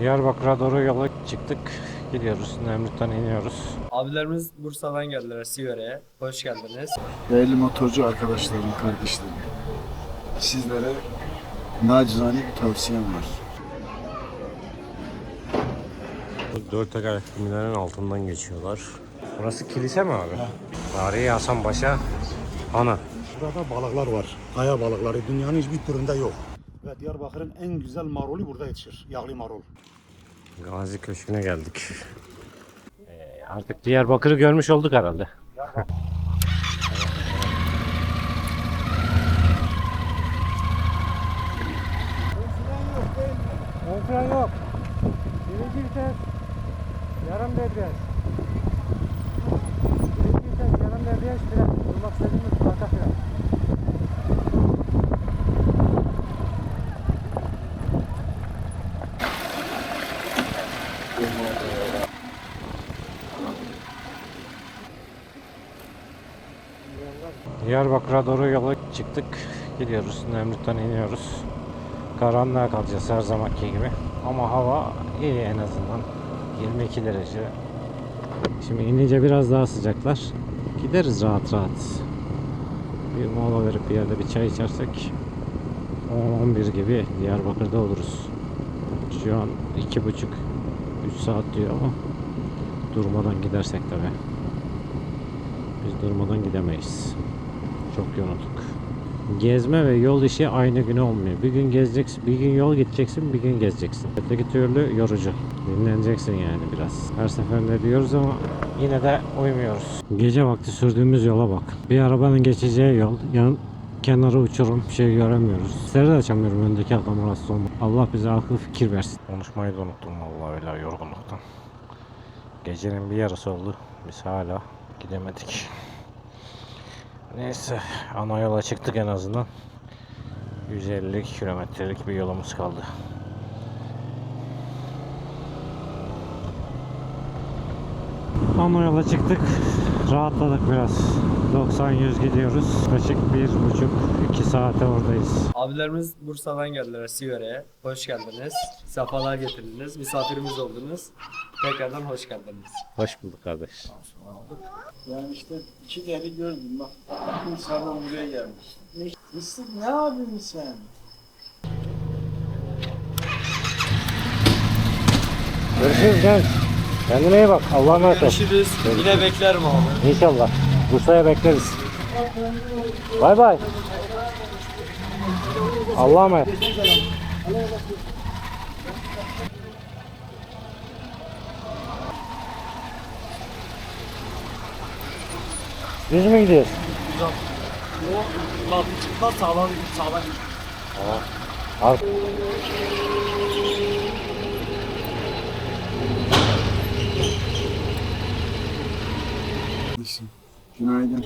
Diyarbakır'a doğru yola çıktık. Gidiyoruz. Nemrut'tan iniyoruz. Abilerimiz Bursa'dan geldiler Sivere'ye. Hoş geldiniz. Değerli motorcu arkadaşlarım, kardeşlerim. Sizlere nacizane bir tavsiyem var. Bu dört tekerlekli gemilerin altından geçiyorlar. Burası kilise mi abi? Tarihi Hasan Paşa Hanı. Burada balıklar var. Kaya balıkları dünyanın hiçbir türünde yok. Ve Diyarbakır'ın en güzel marulu burada yetişir. Yağlı marul. Gazi Köşkü'ne geldik. Ee, artık Diyarbakır'ı görmüş olduk herhalde. Ön fren yok. Birinci vites. Yarım debriyaj. Birinci vites, yarım debriyaj, fren. Durmak istediğimiz arka fren. Diyarbakır'a doğru yola çıktık. Gidiyoruz. Nemrut'tan iniyoruz. Karanlığa kalacağız her zamanki gibi. Ama hava iyi en azından. 22 derece. Şimdi inince biraz daha sıcaklar. Gideriz rahat rahat. Bir mola verip bir yerde bir çay içersek 10-11 gibi Diyarbakır'da oluruz. Şu an 2,5-3 saat diyor ama durmadan gidersek tabi. Biz durmadan gidemeyiz. Çok yorulduk. Gezme ve yol işi aynı güne olmuyor. Bir gün gezeceksin, bir gün yol gideceksin, bir gün gezeceksin. Öteki türlü yorucu. Dinleneceksin yani biraz. Her seferinde diyoruz ama yine de uymuyoruz. Gece vakti sürdüğümüz yola bak. Bir arabanın geçeceği yol, yan kenarı uçurum, bir şey göremiyoruz. Seri de açamıyorum öndeki rahatsız olma. Allah bize akıl fikir versin. Konuşmayı da unuttum vallahi öyle yorgunluktan. Gecenin bir yarısı oldu. Biz hala gidemedik. Neyse ana yola çıktık en azından. 150 kilometrelik bir yolumuz kaldı. Ana yola çıktık. Rahatladık biraz. 90-100 gidiyoruz. Yaklaşık 1,5-2 saate oradayız. Abilerimiz Bursa'dan geldiler Sivere'ye. Hoş geldiniz. Sefalar getirdiniz. Misafirimiz oldunuz. Tekrardan hoş geldiniz. Hoş bulduk kardeş. Yani işte iki deli gördüm bak. İnsanlar buraya gelmiş. Ne, Mısır ne yapıyorsun sen? Görüşürüz genç. Kendine iyi bak. Allah'a emanet ol. Görüşürüz. Yine beklerim abi. İnşallah. Bursa'ya bekleriz. Bay bay. Allah'a emanet. Düz mü gidiyoruz? Bak, bak sağlam, sağlam. Al. Günaydın.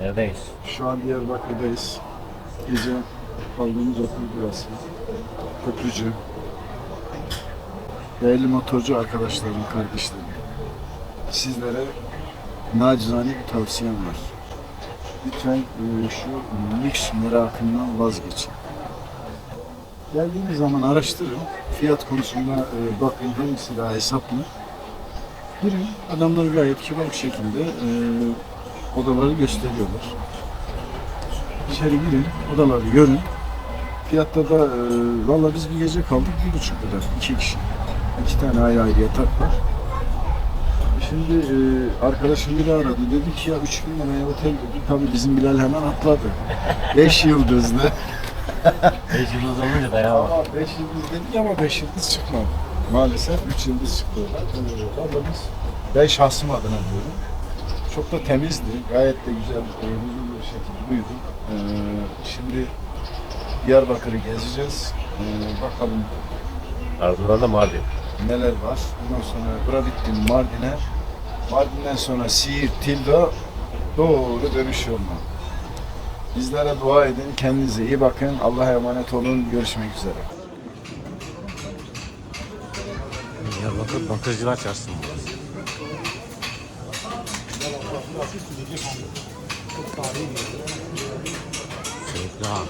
Neredeyiz? Şu an Diyarbakır'dayız. Gece kaldığımız okul burası. Köprücü. Değerli motorcu arkadaşlarım, kardeşlerim. Sizlere nacizane bir tavsiyem var. Lütfen e, şu lüks merakından vazgeçin. Geldiğiniz zaman araştırın. Fiyat konusunda e, bakın hangisi daha hesaplı. Girin. Adamlar gayet kibar bir şekilde e, odaları gösteriyorlar. İçeri girin, odaları görün. Fiyatta da e, valla biz bir gece kaldık bir buçuk lira, iki kişi. İki tane ayrı ayrı yatak var. Şimdi e, arkadaşım biri aradı, dedi ki ya 3 bin liraya otel dedi. Tabii bizim Bilal hemen atladı. 5 yıldızlı. 5 yıldız olunca dayanamam. Ama 5 yıldız dedik ama 5 yıldız çıkmadı. Maalesef 3 yıldız çıktı. Valla biz, ben şahsım adına diyorum. Çok da temizdi. Gayet de güzel, e, huzurlu bir şekilde uyudum. Ee, şimdi Diyarbakır'ı gezeceğiz. Ee, bakalım Ardından da Mardin. neler var. Ondan sonra bitti Mardin'e. Mardin'den sonra Siirt, Tilda doğru dönüş yoluna. Bizlere dua edin. Kendinize iyi bakın. Allah'a emanet olun. Görüşmek üzere. Diyarbakır Bakırcılar Çarşısı. Sürekli abi.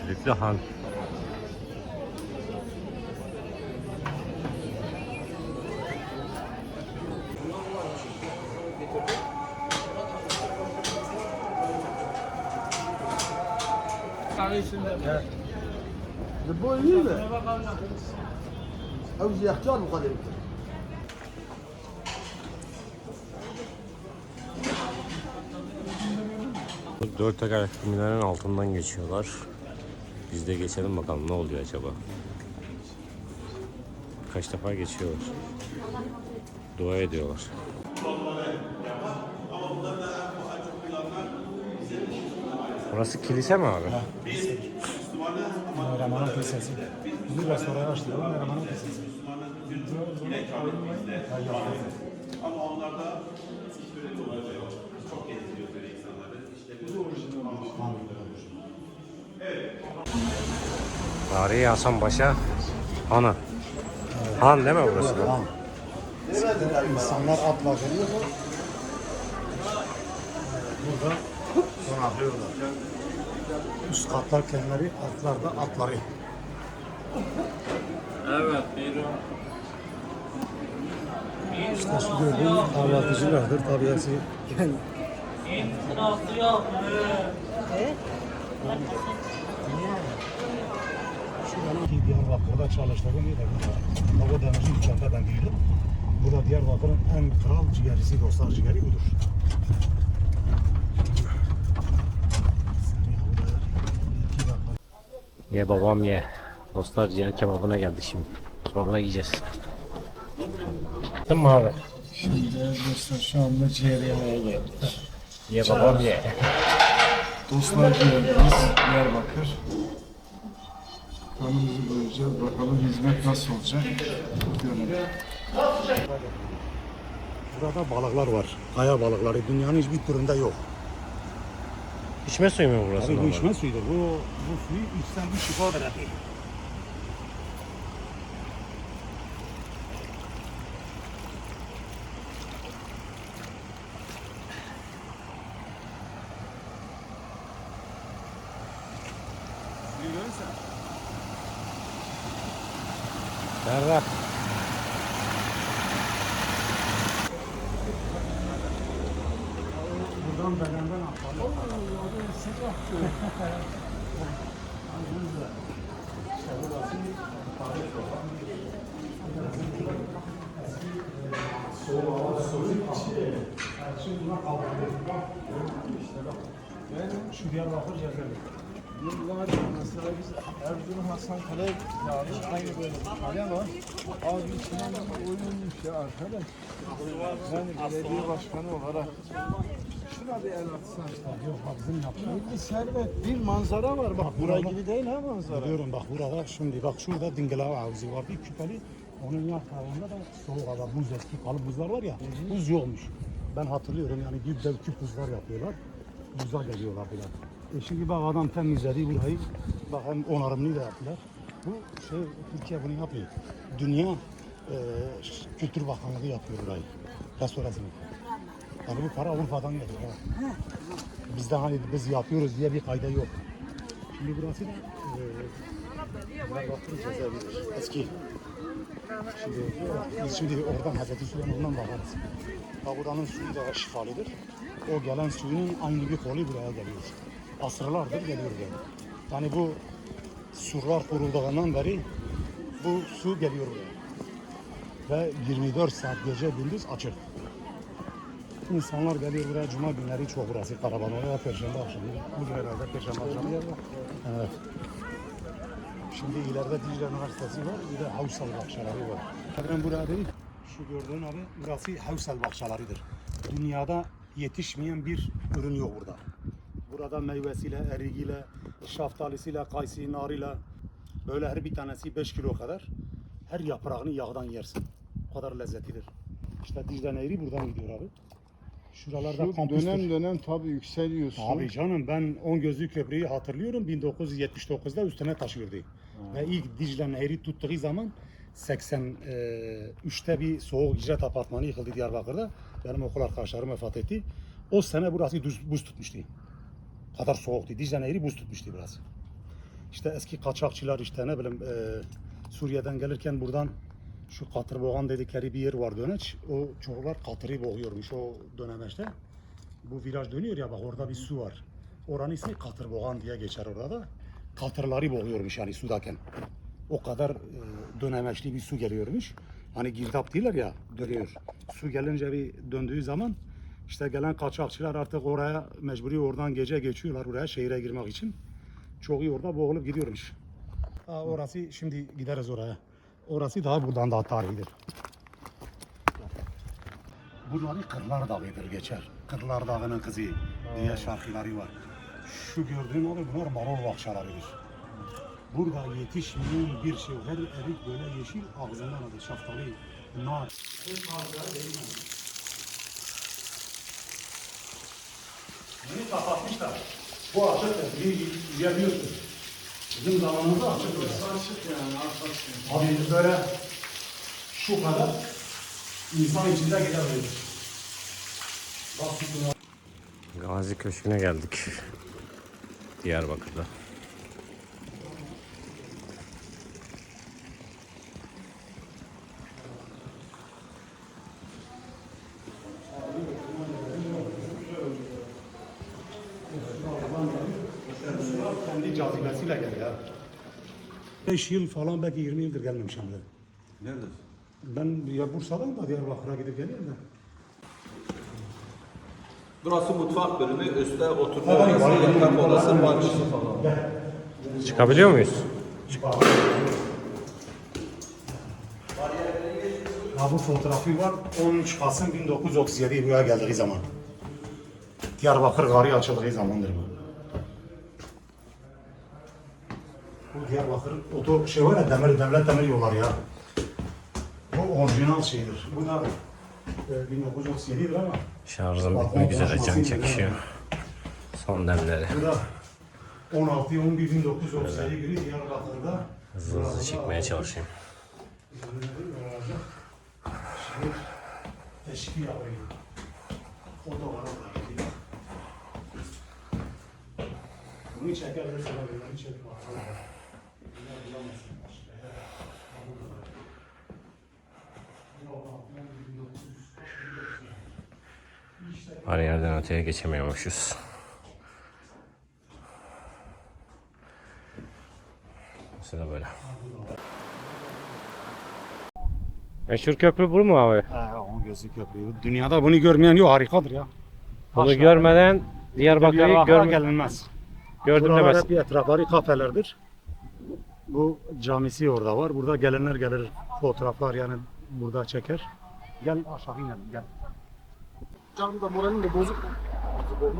Sülüklü Han. عاوز يختار مقدم Bu dört tekerlekli minarenin altından geçiyorlar. Biz de geçelim bakalım ne oluyor acaba. Kaç defa geçiyorlar. Dua ediyorlar. Burası kilise mi abi? Ramazan Kilisesi. Bunu restorana açtılar. Ramazan Kilisesi. Tarihi Hasan Paşa Hanı. Han değil mi burası? da? Tamam. İnsanlar atla geliyor. Burada konaklıyorlar. Üst katlar kendileri, altlar da atları. Evet, buyurun. İşte şu gördüğün kahvaltıcılardır. Tabii hepsi Şuradan ki Diyarbakır'da çalıştığım yerde burada. Hava Denizli uçakta ben değilim. Bu da Diyarbakır'ın en kral ciğerisi, dostlar ciğeri budur. İki dakika. Ye babam ye. Dostlar ciğer kebabına geldik şimdi. Sonra yiyeceğiz. Değil mi abi? Şimdi dostlar şu anda ciğer yemeye geldik. Ye babam ye. Dostlar ciğerdeyiz. Diyarbakır. Kanımızı doyuracağız. Bakalım hizmet nasıl olacak. Görelim. Burada balıklar var. Kaya balıkları. Dünyanın hiçbir türünde yok. İçme suyu mu burası? Tabii bu normal? içme suyudur. Bu, bu suyu içsen bir şifa verir. Nerede? Buradan bedenden atladı. Şu Diyarbakır cezeri. Yıllar mesela biz Erzurum Hasan Kale yani aynı böyle bir kale var. Abi içinden oyunmuş ya arkadaş. Ben belediye başkanı olarak şuna bir el atsan. Yok bak bizim yaptığımız Bir servet, bir manzara var. Bak buraya gibi değil ha manzara. Biliyorum bak burada şimdi bak şurada Dingela havuzu var bir küpeli. Onun yan tarafında da soğuk hava buz eski kalıp buzlar var ya buz yokmuş. Ben hatırlıyorum yani bir dev küp buzlar yapıyorlar. Buza geliyorlar filan. E şimdi bak adam temizledi burayı. Bak hem onarımını da yaptılar. Bu şey Türkiye bunu yapıyor. Dünya e, Kültür Bakanlığı yapıyor burayı. Restorasyonu. Yani bu para Avrupa'dan geliyor. Ha. Bizde hani biz yapıyoruz diye bir kayda yok. Şimdi burası da e. Eski. Şimdi, biz şimdi oradan Hazreti Süleyman'dan bakarız. Bak buranın suyu da şifalıdır. O gelen suyun aynı bir kolu buraya geliyor. Asırlardır geliyor yani. Yani bu surlar kurulduğundan beri bu su geliyor buraya. Ve 24 saat gece gündüz açık. İnsanlar geliyor buraya cuma günleri çok burası Karabanaya, Perşembe akşamı. Bugün herhalde Perşembe akşamı yer var. Evet. Şimdi ileride Dicle Üniversitesi var, bir de Havsal Bahçeleri var. Ben burada değil, şu gördüğün abi, burası Havsal Bahçeleridir. Dünyada yetişmeyen bir ürün yok burada. Burada meyvesiyle, erigiyle, şaftalisiyle, kayısı, narıyla, böyle her bir tanesi 5 kilo kadar. Her yaprağını yağdan yersin. O kadar lezzetlidir. İşte Dicle Nehri buradan gidiyor abi. Şuralarda Şu kampüstür. dönem dönem tabii yükseliyorsun. Abi canım ben 10 gözlü köprüyü hatırlıyorum 1979'da üstüne taşıyordu. Ve ilk Dicle Nehri tuttuğu zaman 83'te bir soğuk icret apartmanı yıkıldı Diyarbakır'da. Benim okul arkadaşlarım vefat etti. O sene burası düz, buz tutmuştu. kadar soğuktu. Dicle Nehri buz tutmuştu biraz. İşte eski kaçakçılar işte ne bileyim e, Suriye'den gelirken buradan şu Katırboğan dedikleri bir yer var döneç. O çocuklar katırı boğuyormuş o dönemeçte. Bu viraj dönüyor ya bak orada bir su var. Oranın ismi Katırboğan diye geçer orada da. Katırları boğuyormuş yani sudayken. O kadar e, dönemeçli bir su geliyormuş. Hani girdap diyorlar ya dönüyor. Su gelince bir döndüğü zaman işte gelen kaçakçılar artık oraya mecburi oradan gece geçiyorlar oraya şehire girmek için. Çoğu orada boğulup gidiyormuş. Aa, orası şimdi gideriz oraya. Orası daha buradan daha tarihidir. Bunları Kırlar Dağı'dır geçer. Kırlar Dağı'nın kızı diye şarkıları var. Şu gördüğün abi bunlar marul bahçeleridir. Burada yetişmeyen bir şey. Her erik böyle yeşil ağzından alır. Şaftali, nar. Yeni kapatmışlar. Bu açık bir yiyebiliyorsun. Bizim zamanımızda açık. Açık yani Abi böyle şu kadar insan içinde gidebilir. Bak şuna. Gazi Köşkü'ne geldik. Diyarbakır'da. 5 yıl falan belki 20 yıldır gelmemişim buraya. Neredesin? Ben ya Bursa'dan da Diyarbakır'a gidip geliyorum da. Burası mutfak bölümü, üstte oturma odası, yatak odası, banyosu falan. Çıkabiliyor muyuz? Ha bu fotoğrafı var. 13 Kasım 1937 buraya geldiği zaman. Diyarbakır garı açıldığı zamandır bu. Bu Diyarbakır oto şey var ya demir devlet demir yolları ya. Bu orijinal şeydir. Bu da e, 1937'dir ama Şarjım bitmek üzere can çekişiyor. Son demleri. bu da 16 11 1937 günü Diyarbakır'da Hızlı hızlı çekmeye çalışayım. Şimdi yapayım. O da var orada. Bunu abi. Bunu çek bakalım. Bunu bulamazsın başka. Ha, bu da var. Yok, bak, bu 1939. İşte Her yerden öteye geçemiyormuşuz. Mesela böyle. Meşhur köprü bu mu abi? Ha, onun gözü köprüyü. Dünyada bunu görmeyen yok harikadır ya. Bunu Aşağı- görmeden Diyarbakır'ı Diyarbakır'a görme, gelinmez. gördüm demez. hep etrafları kafelerdir. Bu camisi orada var. Burada gelenler gelir fotoğraflar yani burada çeker. Gel aşağı inelim gel. Canım da moralim de bozuk.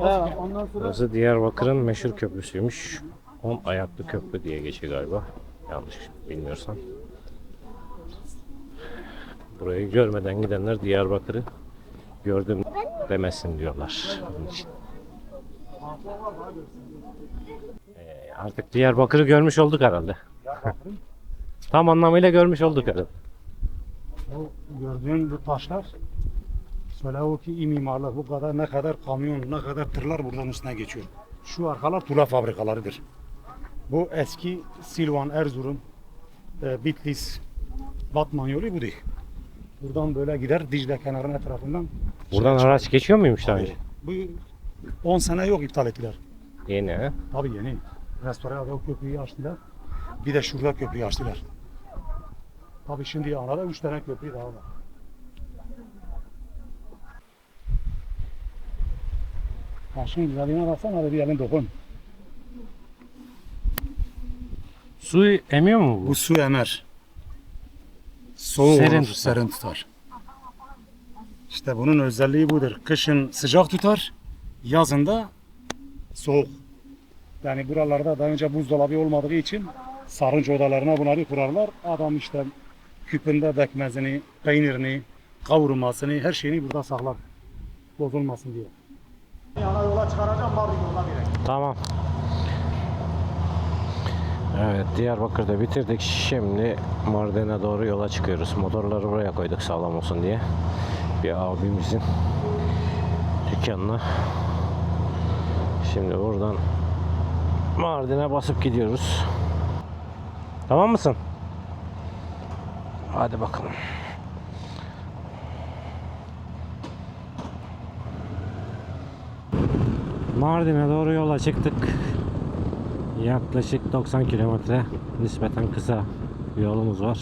Ha, ondan sonra Burası Diyarbakır'ın meşhur köprüsüymüş. 10 ayaklı köprü diye geçiyor galiba. Yanlış bilmiyorsam. Burayı görmeden gidenler Diyarbakır'ı gördüm demesin diyorlar. Bunun için. Ee, artık Diyarbakır'ı görmüş olduk herhalde. Tam anlamıyla görmüş olduk herhalde. bu gördüğün bu taşlar söyle o ki iyi mimarlar bu kadar ne kadar kamyon ne kadar tırlar buradan üstüne geçiyor. Şu arkalar tuğla fabrikalarıdır. Bu eski Silvan, Erzurum, e, Bitlis, Batman yolu bu değil. Buradan böyle gider Dicle kenarının etrafından. Buradan araç geçiyor muymuş daha önce? Bu 10 sene yok iptal ettiler. Yeni ha? Tabii yeni. Restoranda o köprüyü açtılar. Bir de şurada köprüyü açtılar. Tabii şimdi arada 3 tane köprü daha var. Taşın güzelliğine baksana hadi bir elin dokun. Su emiyor mu bu? Bu su emer. Soğuk Serin olur, tutar. serin tutar. İşte bunun özelliği budur. Kışın sıcak tutar, yazın da soğuk. Yani buralarda daha önce buzdolabı olmadığı için sarınç odalarına bunları kurarlar. Adam işte küpünde bekmezini, peynirini, kavurmasını, her şeyini burada saklar. Bozulmasın diye. Yana yola çıkaracağım, Mardin yoluna direkt. Tamam. Evet Diyarbakır'da bitirdik. Şimdi Mardin'e doğru yola çıkıyoruz. Motorları buraya koyduk sağlam olsun diye. Bir abimizin dükkanına. Şimdi buradan Mardin'e basıp gidiyoruz. Tamam mısın? Hadi bakalım. Mardin'e doğru yola çıktık. Yaklaşık 90 kilometre nispeten kısa bir yolumuz var.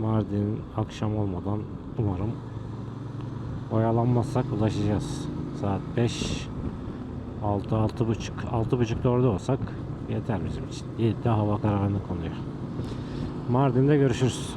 Mardin akşam olmadan umarım oyalanmazsak ulaşacağız. Saat 5 6 6 buçuk 6 buçukta orada olsak yeter bizim için. 7'de hava karanlık oluyor. Mardin'de görüşürüz.